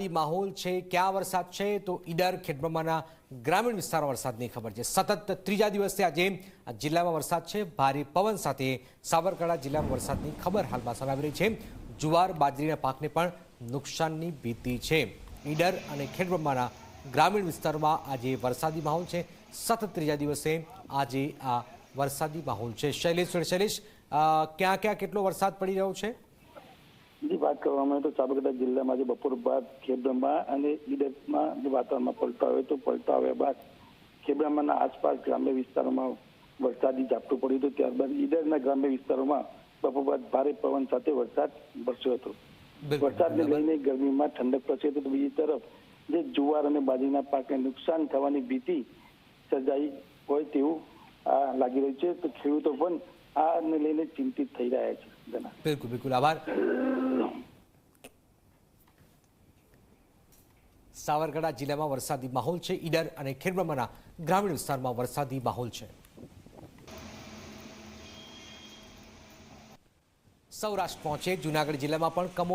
વરસાદી માહોલ છે, ક્યાં વરસાદ છે, તો ઈડર, ખેડબ્રહ્માના ગ્રામીણ વિસ્તારમાં વરસાદની ખબર છે. સતત ત્રીજા દિવસે આજે આ જિલ્લામાં વરસાદ છે. ભારે પવન સાથે સાબરકાંઠા જિલ્લામાં વરસાદની ખબર હાલમાં સામે આવી રહી છે. જુવાર, બાજરીના પાકને પણ નુકસાનની ભીતિ છે. ઈડર અને ખેડબ્રહ્માના ગ્રામીણ વિસ્તારમાં આજે વરસાદી માહોલ છે. સતત ત્રીજા દિવસે આજે આ વરસાદી માહોલ છે. શૈલેષ શૈલેષ ક્યાં ક્યાં કેટલો વરસાદ પડી રહ્યો છે? વાત કરવામાં આવે તો સાબરકાંઠા જિલ્લામાં જે બપોર બાદ ખેડબ્રહ્મા અને ઈડરમાં જે વાતાવરણમાં પલટો આવ્યો તો પલટો આવ્યા બાદ ખેડબ્રહ્માના આસપાસ ગ્રામ્ય વિસ્તારોમાં વરસાદી ઝાપટું પડ્યું હતું. ત્યારબાદ ઈડરના ગ્રામ્ય વિસ્તારોમાં બપોર બાદ ભારે પવન સાથે વરસાદ વરસ્યો હતો. વરસાદને લઈને ગરમીમાં ઠંડક પ્રસરી હતી. બીજી તરફ જે જુવાર અને બાજરીના પાકને નુકસાન થવાની ભીતિ સર્જાઈ હોય તેવું આ લાગી રહ્યું છે. તો ખેડૂતો પણ આને લઈને ચિંતિત થઈ રહ્યા છે. બિલકુલ બિલકુલ. આભાર. સાબરકાંઠા જિલ્લામાં વરસાદી માહોલ છે. ઈડર અને ખેડબ્રહ્માના ગ્રામીણ વિસ્તારમાં વરસાદી માહોલ છે. સૌરાષ્ટ્ર પહોંચે. જુનાગઢ જિલ્લામાં પણ કમો